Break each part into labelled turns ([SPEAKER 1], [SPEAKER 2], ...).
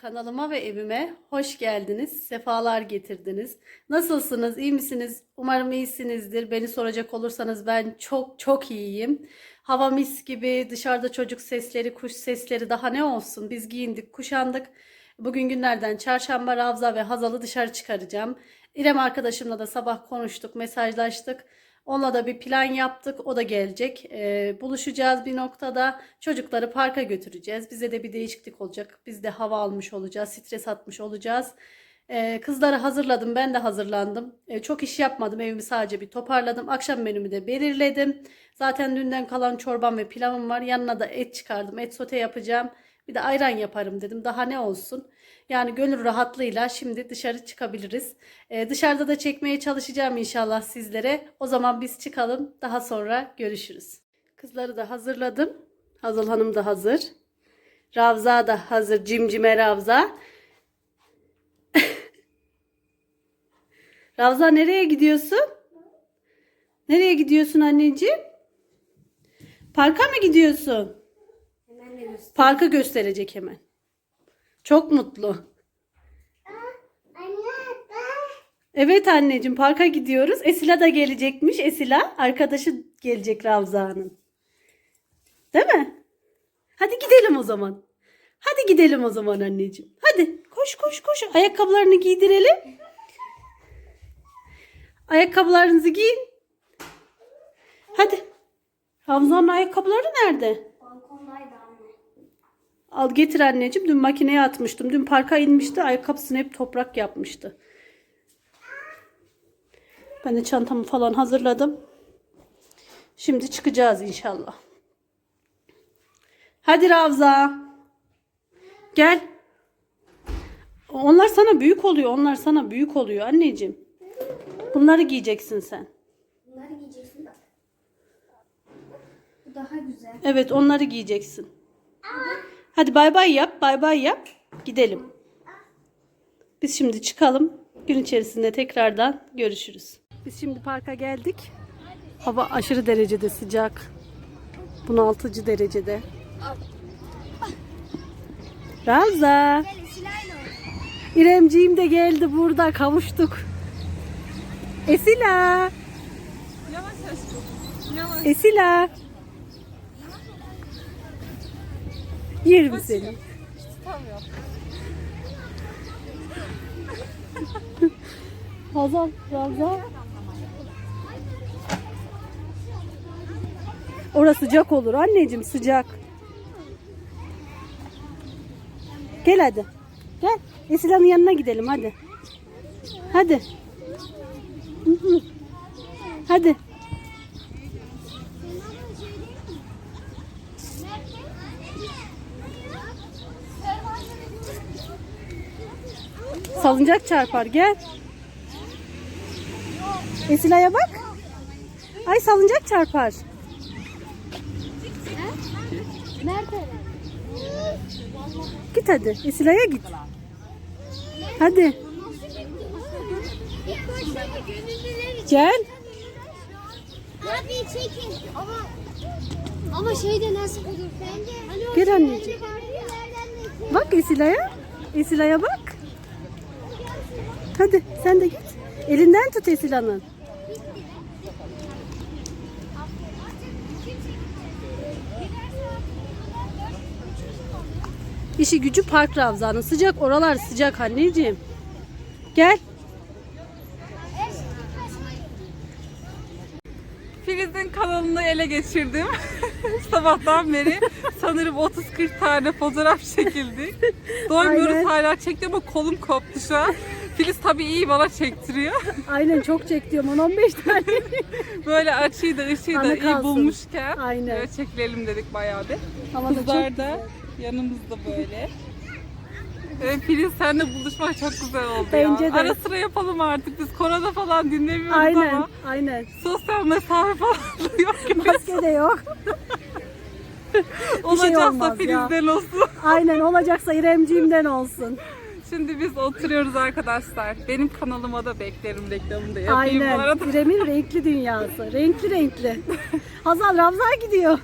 [SPEAKER 1] Kanalıma ve evime hoş geldiniz. Sefalar getirdiniz. Nasılsınız? İyi misiniz? Umarım iyisinizdir. Beni soracak olursanız ben çok çok iyiyim. Hava mis gibi, dışarıda çocuk sesleri, kuş sesleri daha ne olsun? Biz giyindik, kuşandık. Bugün günlerden çarşamba Ravza ve Hazal'ı dışarı çıkaracağım. İrem arkadaşımla da sabah konuştuk, mesajlaştık. Onunla da bir plan yaptık. O da gelecek. Ee, buluşacağız bir noktada. Çocukları parka götüreceğiz. Bize de bir değişiklik olacak. Biz de hava almış olacağız. Stres atmış olacağız. Ee, kızları hazırladım. Ben de hazırlandım. Ee, çok iş yapmadım. Evimi sadece bir toparladım. Akşam menümü de belirledim. Zaten dünden kalan çorbam ve pilavım var. Yanına da et çıkardım. Et sote yapacağım. Bir de ayran yaparım dedim. Daha ne olsun. Yani gönül rahatlığıyla şimdi dışarı çıkabiliriz. Ee, dışarıda da çekmeye çalışacağım inşallah sizlere. O zaman biz çıkalım. Daha sonra görüşürüz. Kızları da hazırladım. Hazal Hanım da hazır. Ravza da hazır. Cimcime Ravza. Ravza nereye gidiyorsun? Nereye gidiyorsun anneciğim? Parka mı gidiyorsun?
[SPEAKER 2] Göster.
[SPEAKER 1] Parka gösterecek hemen. Çok mutlu. Evet anneciğim parka gidiyoruz. Esila da gelecekmiş. Esila arkadaşı gelecek Ravza'nın. Değil mi? Hadi gidelim o zaman. Hadi gidelim o zaman anneciğim. Hadi koş koş koş. Ayakkabılarını giydirelim. Ayakkabılarınızı giyin. Hadi. Ravza'nın ayakkabıları nerede?
[SPEAKER 2] Balkondaydı.
[SPEAKER 1] Al getir anneciğim. Dün makineye atmıştım. Dün parka inmişti. Ayakkabısını hep toprak yapmıştı. Ben de çantamı falan hazırladım. Şimdi çıkacağız inşallah. Hadi Ravza. Gel. Onlar sana büyük oluyor. Onlar sana büyük oluyor anneciğim. Bunları giyeceksin sen.
[SPEAKER 2] Bunları giyeceksin bak. Bu daha güzel.
[SPEAKER 1] Evet onları giyeceksin. Hadi bay bay yap. Bay bay yap. Gidelim. Biz şimdi çıkalım. Gün içerisinde tekrardan görüşürüz. Biz şimdi parka geldik. Hava aşırı derecede sıcak. Bunaltıcı derecede.
[SPEAKER 2] Esilay'la
[SPEAKER 1] İremciğim de geldi burada. Kavuştuk. Esila. Esila. Yerim seni.
[SPEAKER 3] Tutamıyor.
[SPEAKER 1] Hazal, Ravza. Orası sıcak olur anneciğim sıcak. Gel hadi. Gel. Esilan'ın yanına gidelim hadi. Hadi. Hadi. Salıncak çarpar gel. Esila'ya bak. Ay salıncak çarpar.
[SPEAKER 2] Nerede?
[SPEAKER 1] Git hadi. Esila'ya git. Hadi. Gel.
[SPEAKER 2] Abi çekin. Ama ama şey de nasıl olur bence? Hani
[SPEAKER 1] Gel anneciğim. Bak Esila'ya. Esila'ya bak. Hadi sen de git. Elinden tut Esila'nın. İşi gücü park Ravza'nın. Sıcak oralar sıcak anneciğim. Gel.
[SPEAKER 3] Filiz'in kanalını ele geçirdim. Sabahtan beri sanırım 30-40 tane fotoğraf çekildi. Doymuyoruz
[SPEAKER 1] Aynen.
[SPEAKER 3] hala çekti ama kolum koptu şu an. Filiz tabii iyi bana çektiriyor.
[SPEAKER 1] Aynen çok çek diyorum 10-15 tane.
[SPEAKER 3] Böyle açıyı da ışığı da
[SPEAKER 1] Anı
[SPEAKER 3] iyi
[SPEAKER 1] kalsın.
[SPEAKER 3] bulmuşken
[SPEAKER 1] Aynen.
[SPEAKER 3] böyle çekilelim dedik bayağı bir.
[SPEAKER 1] Hava da çok
[SPEAKER 3] Kızlar da yanımızda böyle. Evet, Filiz senle buluşmak çok güzel oldu
[SPEAKER 1] Bence
[SPEAKER 3] ya.
[SPEAKER 1] de.
[SPEAKER 3] Ara sıra yapalım artık. Biz korona falan dinlemiyoruz
[SPEAKER 1] Aynen,
[SPEAKER 3] ama
[SPEAKER 1] aynen.
[SPEAKER 3] sosyal mesafe falan da yok gibi.
[SPEAKER 1] Maske de yok.
[SPEAKER 3] Olacaksa
[SPEAKER 1] olmaz ya.
[SPEAKER 3] Filiz'den olsun.
[SPEAKER 1] Aynen olacaksa İremciğimden olsun.
[SPEAKER 3] Şimdi biz oturuyoruz arkadaşlar. Benim kanalıma da beklerim reklamını da yapayım bu
[SPEAKER 1] Aynen.
[SPEAKER 3] arada.
[SPEAKER 1] İrem'in renkli dünyası. Renkli renkli. Hazal Ravza gidiyor.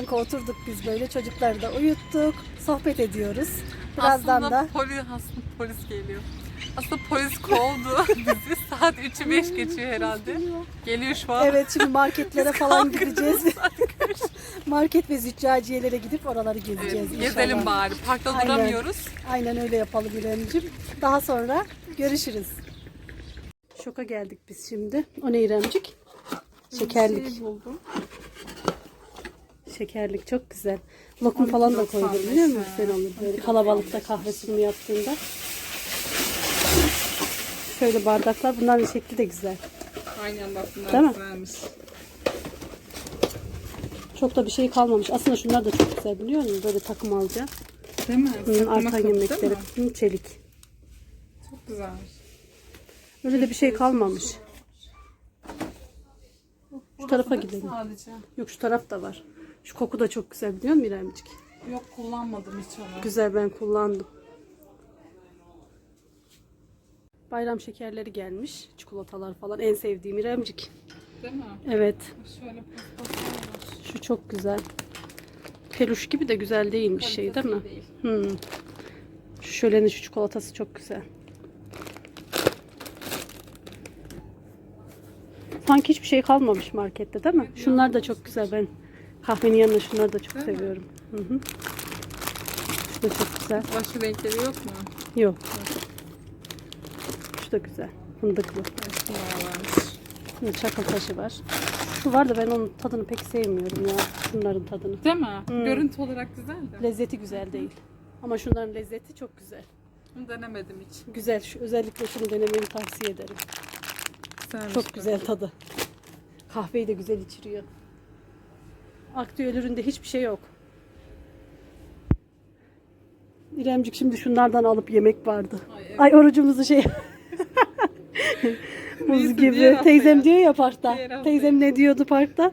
[SPEAKER 1] Banka oturduk biz böyle. Çocukları da uyuttuk. Sohbet ediyoruz. Birazdan
[SPEAKER 3] aslında
[SPEAKER 1] da
[SPEAKER 3] Polis, aslında polis geliyor. Aslında polis kovdu bizi. Saat 3'ü 5 geçiyor herhalde. Geliyor şu an.
[SPEAKER 1] Evet şimdi marketlere falan gideceğiz. Market ve züccaciyelere gidip oraları gezeceğiz
[SPEAKER 3] Evet,
[SPEAKER 1] inşallah.
[SPEAKER 3] gezelim bari. Parkta
[SPEAKER 1] Aynen.
[SPEAKER 3] duramıyoruz.
[SPEAKER 1] Aynen öyle yapalım İremciğim. Daha sonra görüşürüz. Şoka geldik biz şimdi. O ne İremcik? Şekerlik.
[SPEAKER 3] Bir şey buldum.
[SPEAKER 1] Şekerlik çok güzel. Lokum falan da koydum biliyor musun sen onu? Böyle kalabalıkta kahve sunumu yaptığında. Şöyle bardaklar. Bunların şekli de güzel.
[SPEAKER 3] Aynen bak bunlar
[SPEAKER 1] Değil mi?
[SPEAKER 3] güzelmiş.
[SPEAKER 1] Çok da bir şey kalmamış. Aslında şunlar da çok güzel biliyor musun? Böyle takım alacağım.
[SPEAKER 3] Değil mi? Saklama
[SPEAKER 1] arka
[SPEAKER 3] kabı, değil
[SPEAKER 1] yemekleri.
[SPEAKER 3] mi?
[SPEAKER 1] Çelik.
[SPEAKER 3] Çok güzelmiş.
[SPEAKER 1] Öyle de bir şey kalmamış. Şu tarafa gidelim.
[SPEAKER 3] Sadece.
[SPEAKER 1] Yok şu taraf da var. Şu koku da çok güzel biliyor musun İremcik?
[SPEAKER 3] Yok kullanmadım hiç onu.
[SPEAKER 1] Güzel ben kullandım. Bayram şekerleri gelmiş. Çikolatalar falan. En sevdiğim İremcik.
[SPEAKER 3] Değil mi?
[SPEAKER 1] Evet.
[SPEAKER 3] Şöyle paspaslar.
[SPEAKER 1] Şu çok güzel. Peluş gibi de güzel değilmiş şey değil mi?
[SPEAKER 3] Değil.
[SPEAKER 1] Hmm. Şu şölenin şu çikolatası çok güzel. Sanki hiçbir şey kalmamış markette değil mi? Şunlar da çok güzel. Ben kahvenin yanına şunları da çok
[SPEAKER 3] Değil mi?
[SPEAKER 1] seviyorum. Hı hı. Şu da çok güzel.
[SPEAKER 3] Başka renkleri yok mu?
[SPEAKER 1] Yok. Şu da güzel. Fındıklı. Şimdi çakıl taşı var. Şu var da ben onun tadını pek sevmiyorum ya. Şunların tadını.
[SPEAKER 3] Değil mi?
[SPEAKER 1] Hmm.
[SPEAKER 3] Görüntü olarak güzel de.
[SPEAKER 1] Lezzeti güzel değil. Ama şunların lezzeti çok güzel.
[SPEAKER 3] Bunu denemedim hiç.
[SPEAKER 1] Güzel. Şu, özellikle şunu denemeni tavsiye ederim.
[SPEAKER 3] Güzelmiş
[SPEAKER 1] Çok güzel tadı. Kahveyi de güzel içiriyor. Aktüel üründe hiçbir şey yok. İremcik şimdi şunlardan alıp yemek vardı.
[SPEAKER 3] Ay, evet.
[SPEAKER 1] Ay orucumuzu şey Buz
[SPEAKER 3] Neyse,
[SPEAKER 1] gibi. Teyzem
[SPEAKER 3] ya.
[SPEAKER 1] diyor ya parkta.
[SPEAKER 3] Diğer
[SPEAKER 1] Teyzem ne diyordu parkta?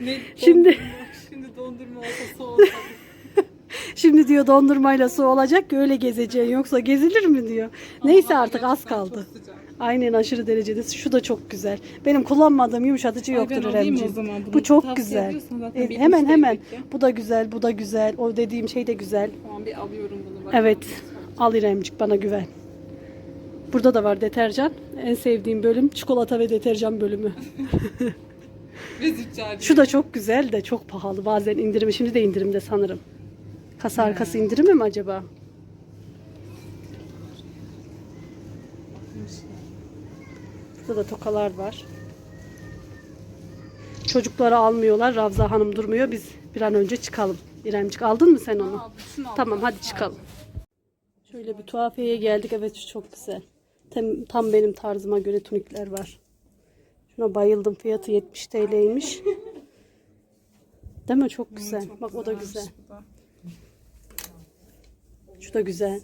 [SPEAKER 3] Ne,
[SPEAKER 1] Şimdi-
[SPEAKER 3] dondurma- Şimdi dondurma olsa.
[SPEAKER 1] Şimdi diyor dondurmayla su olacak ki öyle gezeceksin yoksa gezilir mi diyor. Neyse artık az kaldı.
[SPEAKER 3] çok sıcak.
[SPEAKER 1] Aynen aşırı derecede. Şu da çok güzel. Benim kullanmadığım yumuşatıcı
[SPEAKER 3] Ay,
[SPEAKER 1] yoktur.
[SPEAKER 3] Bunu
[SPEAKER 1] Bu çok güzel. E, hemen hemen. Bu da güzel, bu da güzel. O dediğim şey de güzel.
[SPEAKER 3] Tamam bir alıyorum bunu. Bak.
[SPEAKER 1] Evet. Al İremcik bana güven. Burada da var deterjan. En sevdiğim bölüm çikolata ve deterjan bölümü. Şu da çok güzel de çok pahalı. Bazen indirimi şimdi de indirimde sanırım. Kasa arkası indirimi mi acaba? Burada da tokalar var. Çocukları almıyorlar. Ravza Hanım durmuyor. Biz bir an önce çıkalım. İremcik aldın mı sen onu?
[SPEAKER 3] Aldım.
[SPEAKER 1] Tamam hadi çıkalım. Şöyle bir tuhafiyeye geldik. Evet şu çok güzel. Tam, tam benim tarzıma göre tunikler var. Şuna bayıldım. Fiyatı 70 TL'ymiş. Değil mi? Çok güzel.
[SPEAKER 3] Çok
[SPEAKER 1] Bak o da güzel.
[SPEAKER 3] da.
[SPEAKER 1] Şu da güzel.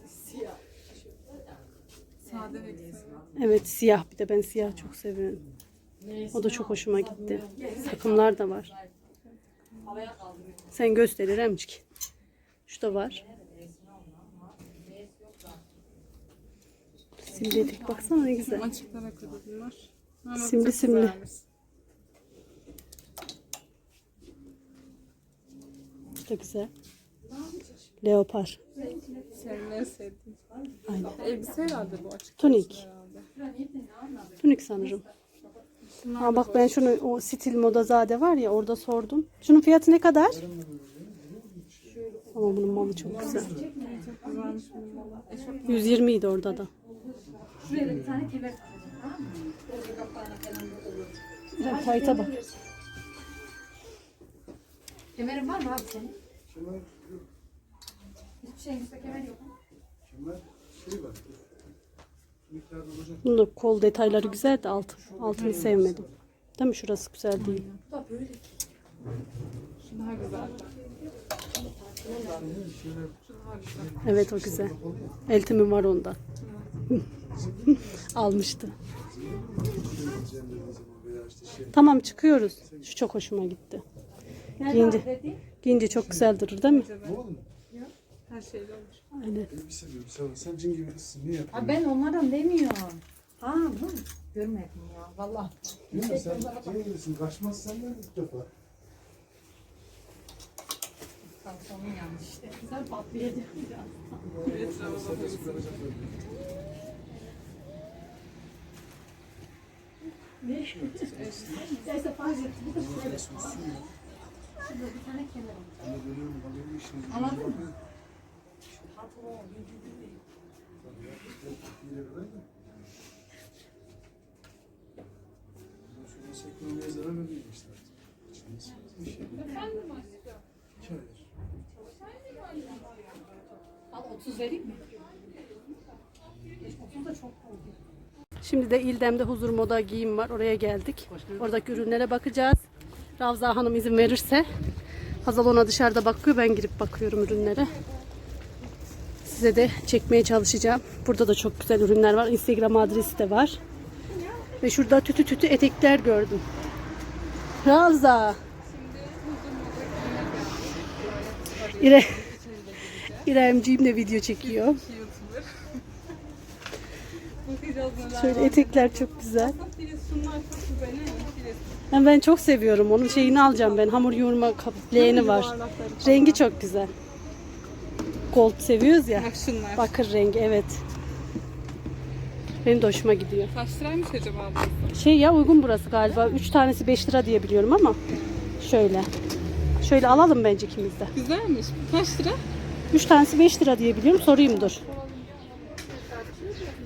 [SPEAKER 3] Sade ve güzel.
[SPEAKER 1] Evet siyah bir de ben siyah çok seviyorum. O da çok hoşuma gitti. Takımlar da var. Sen göster İremcik. Şu da var. Simgetik baksana ne güzel.
[SPEAKER 3] Açıklara kadar. Ama
[SPEAKER 1] Simli
[SPEAKER 3] çok
[SPEAKER 1] simli. da güzel. Leopar.
[SPEAKER 3] Senin en sevdiğin.
[SPEAKER 1] Aynen.
[SPEAKER 3] Elbise herhalde bu açık.
[SPEAKER 1] Tunik. Tunik sanırım. Ha bak ben şunu o stil moda zade var ya orada sordum. Şunun fiyatı ne kadar? Ama bunun malı çok güzel.
[SPEAKER 3] Çok güzelmiş bu valla. Eşofman
[SPEAKER 1] 120 idi orada da. Şuraya Tayta bak.
[SPEAKER 2] Kemerin var mı abi senin?
[SPEAKER 1] Bunun kol detayları güzel de alt, altını sevmedim. Değil mi? Şurası güzel değil. Evet o güzel. Eltimin var onda. Almıştı. Tamam çıkıyoruz. Şu çok hoşuma gitti. Giyince, giyince çok güzel durur değil mi?
[SPEAKER 3] Her şeyde olur.
[SPEAKER 1] Aynen.
[SPEAKER 4] Elbise diyorum sen, sen cin gibisin. Niye
[SPEAKER 5] Ha
[SPEAKER 4] yapıyorsun?
[SPEAKER 5] ben onlardan demiyorum. Ha bu görmedim ya vallahi.
[SPEAKER 4] Değil mi? Sen cin gibisin. Kaçmaz senden ilk defa.
[SPEAKER 5] Onun yanlış işte.
[SPEAKER 1] Güzel patlayacak. Neyse fark ettim.
[SPEAKER 5] Anladın mı? Al 30 vereyim mi? 30 da çok oldu.
[SPEAKER 1] Şimdi de İldem'de Huzur Moda giyim var. Oraya geldik. Oradaki ürünlere bakacağız. Ravza Hanım izin verirse. Hazal ona dışarıda bakıyor. Ben girip bakıyorum ürünlere. Size de çekmeye çalışacağım. Burada da çok güzel ürünler var. Instagram adresi de var. Ve şurada tütü tütü etekler gördüm. Ravza. İre İremciğim de video çekiyor. Şöyle etekler çok güzel.
[SPEAKER 3] Filiz.
[SPEAKER 1] Ben, çok seviyorum. Onun şeyini alacağım ben. Hamur yoğurma leğeni var. Rengi çok güzel. Gold seviyoruz ya.
[SPEAKER 3] Bak şunlar.
[SPEAKER 1] Bakır rengi evet. Benim de hoşuma gidiyor.
[SPEAKER 3] Kaç liraymış acaba bu?
[SPEAKER 1] Şey ya uygun burası galiba. 3 tanesi 5 lira diye biliyorum ama. Şöyle. Şöyle alalım bence ikimiz de.
[SPEAKER 3] Güzelmiş. Kaç lira?
[SPEAKER 1] 3 tanesi 5 lira diye biliyorum. Sorayım dur.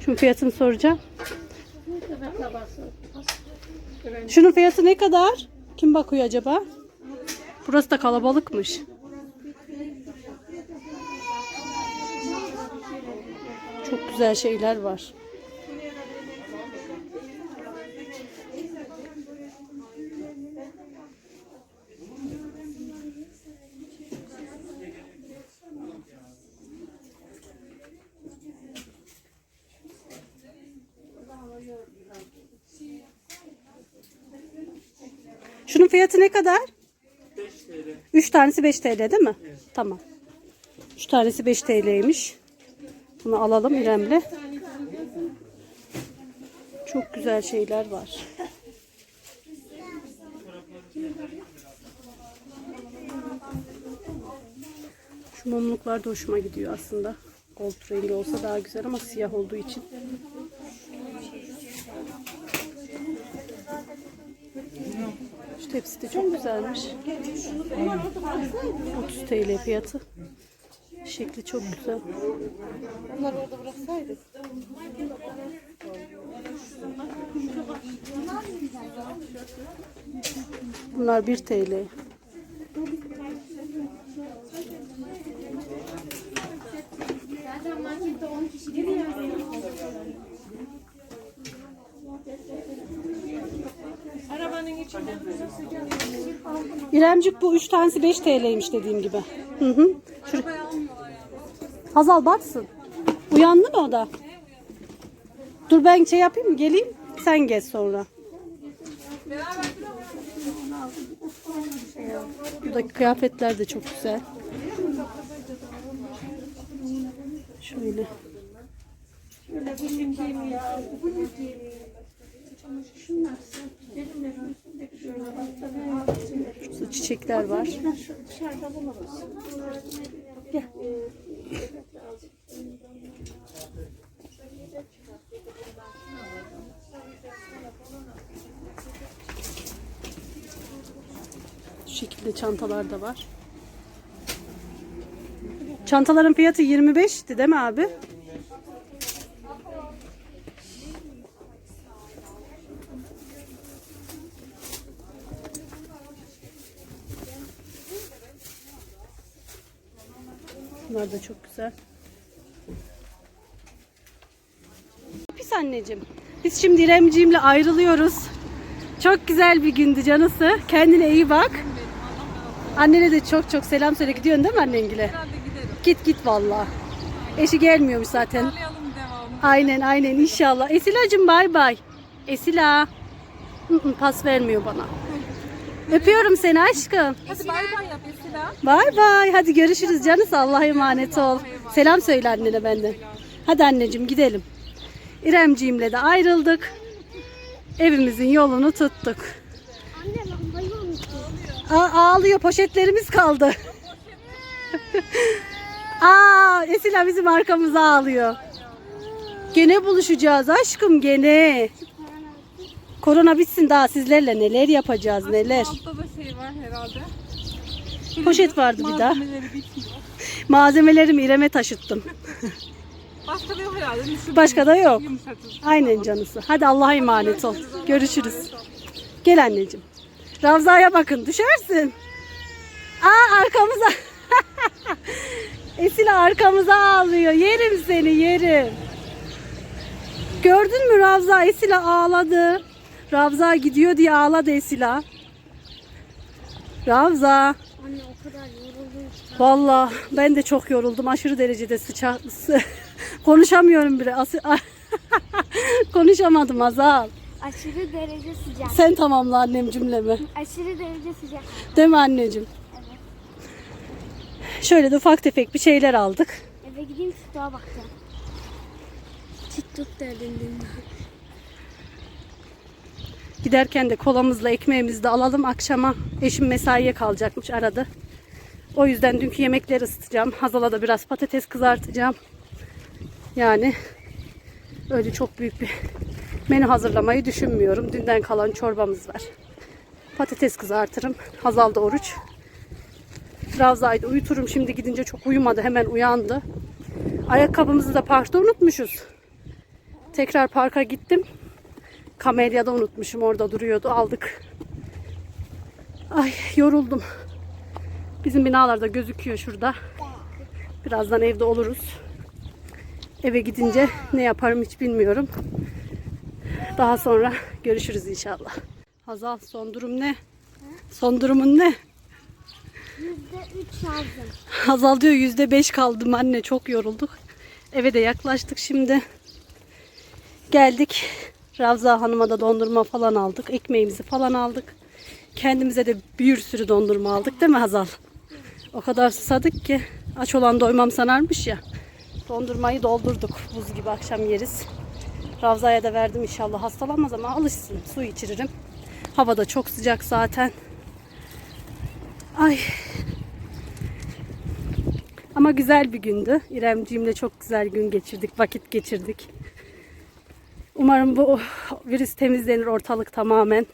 [SPEAKER 1] Şunun fiyatını soracağım. Şunun fiyatı ne kadar? Kim bakıyor acaba? Burası da kalabalıkmış. Çok güzel şeyler var. Şunun fiyatı ne kadar? 3 tanesi 5 TL değil mi? Tamam. 3 tanesi 5 TL'ymiş. Bunu alalım İrem'le. Çok güzel şeyler var. Şu mumluklar da hoşuma gidiyor aslında. Gold rengi olsa daha güzel ama siyah olduğu için. Şu tepsi de çok güzelmiş. 30 TL fiyatı. Şekli çok güzel. Onları orada bıraksaydık. Bunlar 1 TL.
[SPEAKER 2] Zaten markette 10 kişi gidiyor.
[SPEAKER 1] İremcik bu 3 tanesi 5 TL'ymiş dediğim gibi. Hı hı. Şur- Hazal baksın. Uyandı mı o da? Dur ben şey yapayım? Geleyim. Sen gez sonra. Buradaki kıyafetler de çok güzel. Şöyle. Şurada çiçekler var. Gel. Şekilde çantalar da var. Çantaların fiyatı 25'ti değil mi abi? Bunlar da çok güzel. Pis anneciğim. Biz şimdi İremciğimle ayrılıyoruz. Çok güzel bir gündü canısı. Kendine iyi bak. Annene de çok çok selam söyle. Gidiyorsun değil mi annengile?
[SPEAKER 3] Herhalde giderim.
[SPEAKER 1] Git git valla. Eşi gelmiyormuş zaten. Aynen aynen inşallah. Esilacığım bay bay. Esila. Hı hı, Pas vermiyor bana. Öpüyorum seni aşkım.
[SPEAKER 3] Hadi bay bay yap Esila.
[SPEAKER 1] Bay bay. Hadi görüşürüz canıs. Allah'a emanet ol. Selam söyle annene benden. Hadi anneciğim gidelim. İremciğimle de ayrıldık. Evimizin yolunu tuttuk.
[SPEAKER 2] Anne.
[SPEAKER 1] Aa, ağlıyor. Poşetlerimiz kaldı. Aa, Esila bizim arkamıza ağlıyor. Gene buluşacağız aşkım gene. Korona bitsin daha sizlerle neler yapacağız neler.
[SPEAKER 3] Altta da şey var herhalde.
[SPEAKER 1] Poşet vardı bir daha. Malzemelerimi İrem'e taşıttım.
[SPEAKER 3] Başka da yok herhalde. Düşün-
[SPEAKER 1] Başka da yok. Aynen canısı. Hadi Allah'a emanet ol. Görüşürüz. Gel anneciğim. Ravza'ya bakın düşersin. Aa arkamıza. Esila arkamıza ağlıyor. Yerim seni yerim. Gördün mü Ravza? Esila ağladı. Ravza gidiyor diye ağladı Esila. Ravza.
[SPEAKER 2] Anne o kadar yoruldum ki.
[SPEAKER 1] Vallahi ben de çok yoruldum. Aşırı derecede sıcak. Konuşamıyorum bile. Konuşamadım Azal.
[SPEAKER 2] Aşırı derece sıcak.
[SPEAKER 1] Sen tamamla annem cümlemi.
[SPEAKER 2] Aşırı derece sıcak.
[SPEAKER 1] Değil mi anneciğim? Şöyle de ufak tefek bir şeyler aldık.
[SPEAKER 2] Eve gideyim tutuğa bakacağım. Çit tut derdin
[SPEAKER 1] Giderken de kolamızla ekmeğimizi de alalım. Akşama eşim mesaiye kalacakmış aradı. O yüzden dünkü yemekleri ısıtacağım. Hazal'a da biraz patates kızartacağım. Yani öyle çok büyük bir menü hazırlamayı düşünmüyorum. Dünden kalan çorbamız var. Patates kızartırım. Hazal da oruç. Ravza'yı uyuturum. Şimdi gidince çok uyumadı. Hemen uyandı. Ayakkabımızı da parkta unutmuşuz. Tekrar parka gittim. Kamelya'da unutmuşum. Orada duruyordu. Aldık. Ay yoruldum. Bizim binalarda gözüküyor şurada. Birazdan evde oluruz. Eve gidince ne yaparım hiç bilmiyorum. Daha sonra görüşürüz inşallah. Hazal son durum ne? Son durumun ne?
[SPEAKER 2] Yüzde üç şarjım.
[SPEAKER 1] Hazal diyor yüzde beş kaldım anne çok yorulduk. Eve de yaklaştık şimdi. Geldik. Ravza Hanım'a da dondurma falan aldık. Ekmeğimizi falan aldık. Kendimize de bir sürü dondurma aldık değil mi Hazal? O kadar susadık ki aç olan doymam sanarmış ya. Dondurmayı doldurduk. Buz gibi akşam yeriz. Ravza'ya da verdim inşallah hastalanmaz ama alışsın. Su içiririm. Hava da çok sıcak zaten. Ay ama güzel bir gündü. İremciğimle çok güzel gün geçirdik, vakit geçirdik. Umarım bu virüs temizlenir ortalık tamamen.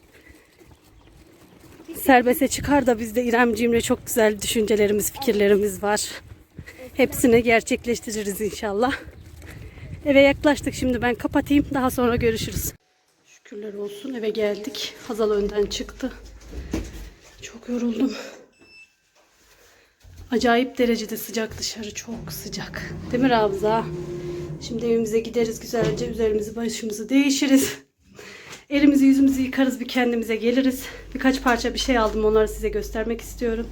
[SPEAKER 1] Serbeste çıkar da biz de İremciğimle çok güzel düşüncelerimiz, fikirlerimiz var. Hepsini gerçekleştiririz inşallah. Eve yaklaştık şimdi ben kapatayım. Daha sonra görüşürüz. Şükürler olsun eve geldik. Hazal önden çıktı. Çok yoruldum. Acayip derecede sıcak dışarı çok sıcak. Değil mi Ravza? Şimdi evimize gideriz güzelce üzerimizi başımızı değişiriz. Elimizi yüzümüzü yıkarız bir kendimize geliriz. Birkaç parça bir şey aldım onları size göstermek istiyorum.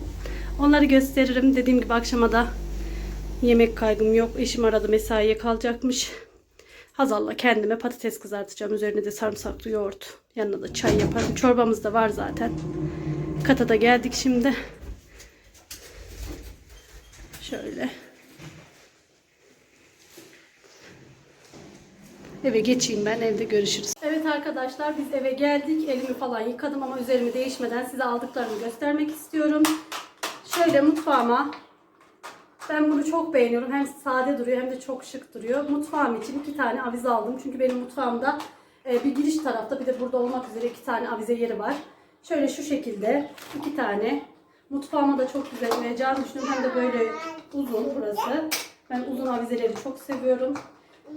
[SPEAKER 1] Onları gösteririm. Dediğim gibi akşama da yemek kaygım yok. Eşim aradı mesaiye kalacakmış. Hazal'la kendime patates kızartacağım. Üzerine de sarımsaklı yoğurt. Yanına da çay yaparım. Çorbamız da var zaten. Kata da geldik şimdi. Şöyle. Eve geçeyim ben evde görüşürüz. Evet arkadaşlar biz eve geldik. Elimi falan yıkadım ama üzerimi değişmeden size aldıklarımı göstermek istiyorum. Şöyle mutfağıma ben bunu çok beğeniyorum. Hem sade duruyor hem de çok şık duruyor. Mutfağım için iki tane avize aldım. Çünkü benim mutfağımda e, bir giriş tarafta bir de burada olmak üzere iki tane avize yeri var. Şöyle şu şekilde iki tane. Mutfağıma da çok güzel uyacağını düşünüyorum. Hem de böyle uzun burası. Ben uzun avizeleri çok seviyorum.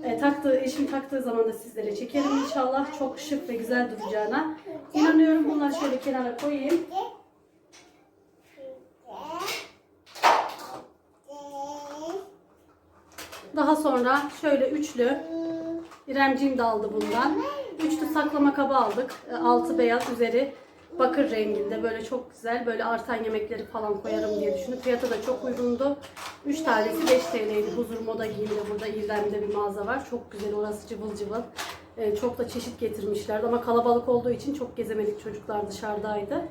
[SPEAKER 1] E, taktığı, eşim taktığı zaman da sizlere çekerim inşallah. Çok şık ve güzel duracağına inanıyorum. Bunları şöyle kenara koyayım. Daha sonra şöyle üçlü İremciğim de aldı bundan. Üçlü saklama kabı aldık. E, Altı beyaz, üzeri bakır renginde. Böyle çok güzel. Böyle artan yemekleri falan koyarım diye düşündüm. Fiyatı da çok uygundu. 3 tanesi 5 TL'ydi. Huzur Moda giyimde burada İrem'de bir mağaza var. Çok güzel orası cıvıl cıvıl. E, çok da çeşit getirmişlerdi ama kalabalık olduğu için çok gezemedik çocuklar dışarıdaydı.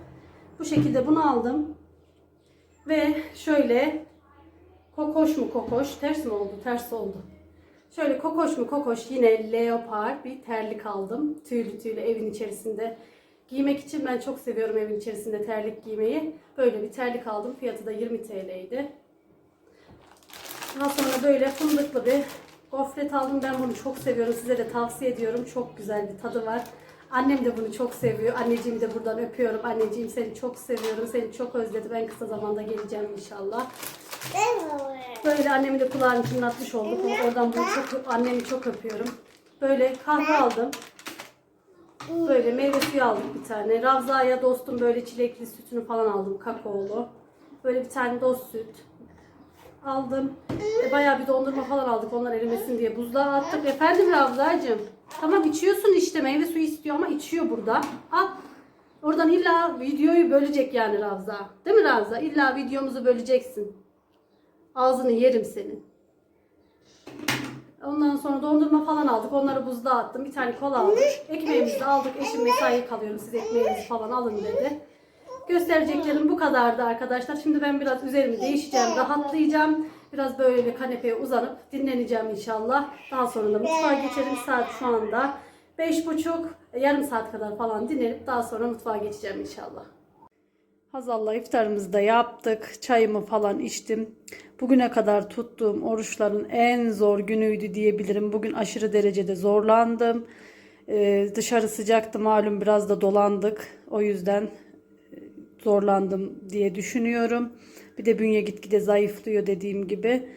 [SPEAKER 1] Bu şekilde bunu aldım. Ve şöyle kokoş mu kokoş ters mi oldu? Ters oldu. Şöyle kokoş mu kokoş yine leopar bir terlik aldım. Tüylü tüylü evin içerisinde giymek için ben çok seviyorum evin içerisinde terlik giymeyi. Böyle bir terlik aldım. Fiyatı da 20 TL'ydi. Daha sonra böyle fındıklı bir gofret aldım. Ben bunu çok seviyorum. Size de tavsiye ediyorum. Çok güzel bir tadı var. Annem de bunu çok seviyor. Anneciğimi de buradan öpüyorum. Anneciğim seni çok seviyorum. Seni çok özledim. En kısa zamanda geleceğim inşallah. Böyle annemi de kulağını çınlatmış olduk. Oradan bunu çok, annemi çok öpüyorum. Böyle kahve aldım. Böyle meyve suyu aldık bir tane. Ravza'ya dostum böyle çilekli sütünü falan aldım. Kakaolu. Böyle bir tane dost süt aldım. E, bayağı bir dondurma falan aldık onlar erimesin diye. Buzluğa attık. Efendim Ravza'cığım. Tamam içiyorsun işte meyve suyu istiyor ama içiyor burada. Al. Oradan illa videoyu bölecek yani Ravza. Değil mi Ravza? İlla videomuzu böleceksin. Ağzını yerim senin. Ondan sonra dondurma falan aldık. Onları buzluğa attım. Bir tane kola aldık. Ekmeğimizi de aldık. Eşim mesai kalıyorum. Siz ekmeğinizi falan alın dedi. Göstereceklerim bu kadardı arkadaşlar. Şimdi ben biraz üzerimi değişeceğim. Rahatlayacağım. Biraz böyle kanepeye uzanıp dinleneceğim inşallah. Daha sonra da mutfağa geçerim. Saat şu anda 5.30. Yarım saat kadar falan dinlenip daha sonra mutfağa geçeceğim inşallah. Hazal'la iftarımızı da yaptık. Çayımı falan içtim. Bugüne kadar tuttuğum oruçların en zor günüydü diyebilirim. Bugün aşırı derecede zorlandım. Ee, dışarı sıcaktı malum biraz da dolandık. O yüzden e, zorlandım diye düşünüyorum. Bir de bünye gitgide zayıflıyor dediğim gibi.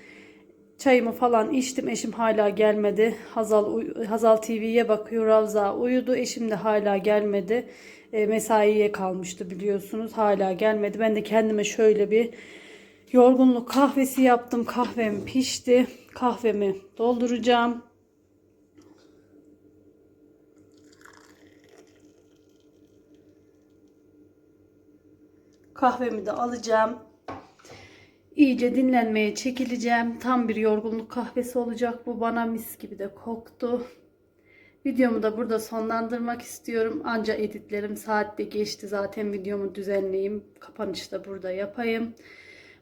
[SPEAKER 1] Çayımı falan içtim. Eşim hala gelmedi. Hazal Hazal TV'ye bakıyor. Ravza uyudu. Eşim de hala gelmedi. E, mesaiye kalmıştı biliyorsunuz. Hala gelmedi. Ben de kendime şöyle bir yorgunluk kahvesi yaptım. Kahvem pişti. Kahvemi dolduracağım. Kahvemi de alacağım. İyice dinlenmeye çekileceğim. Tam bir yorgunluk kahvesi olacak bu. Bana mis gibi de koktu. Videomu da burada sonlandırmak istiyorum. Anca editlerim saatte geçti. Zaten videomu düzenleyeyim. Kapanışı da burada yapayım.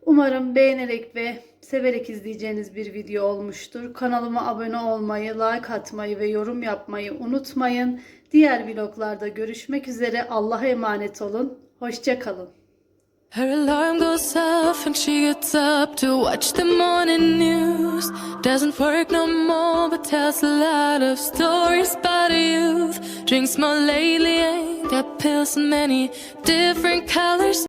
[SPEAKER 1] Umarım beğenerek ve severek izleyeceğiniz bir video olmuştur. Kanalıma abone olmayı, like atmayı ve yorum yapmayı unutmayın. Diğer vloglarda görüşmek üzere. Allah'a emanet olun. Hoşçakalın.
[SPEAKER 6] Her alarm goes off and she gets up to watch the morning news. Doesn't work no more, but tells a lot of stories about her youth. Drinks more lately, ain't got pills in many different colors.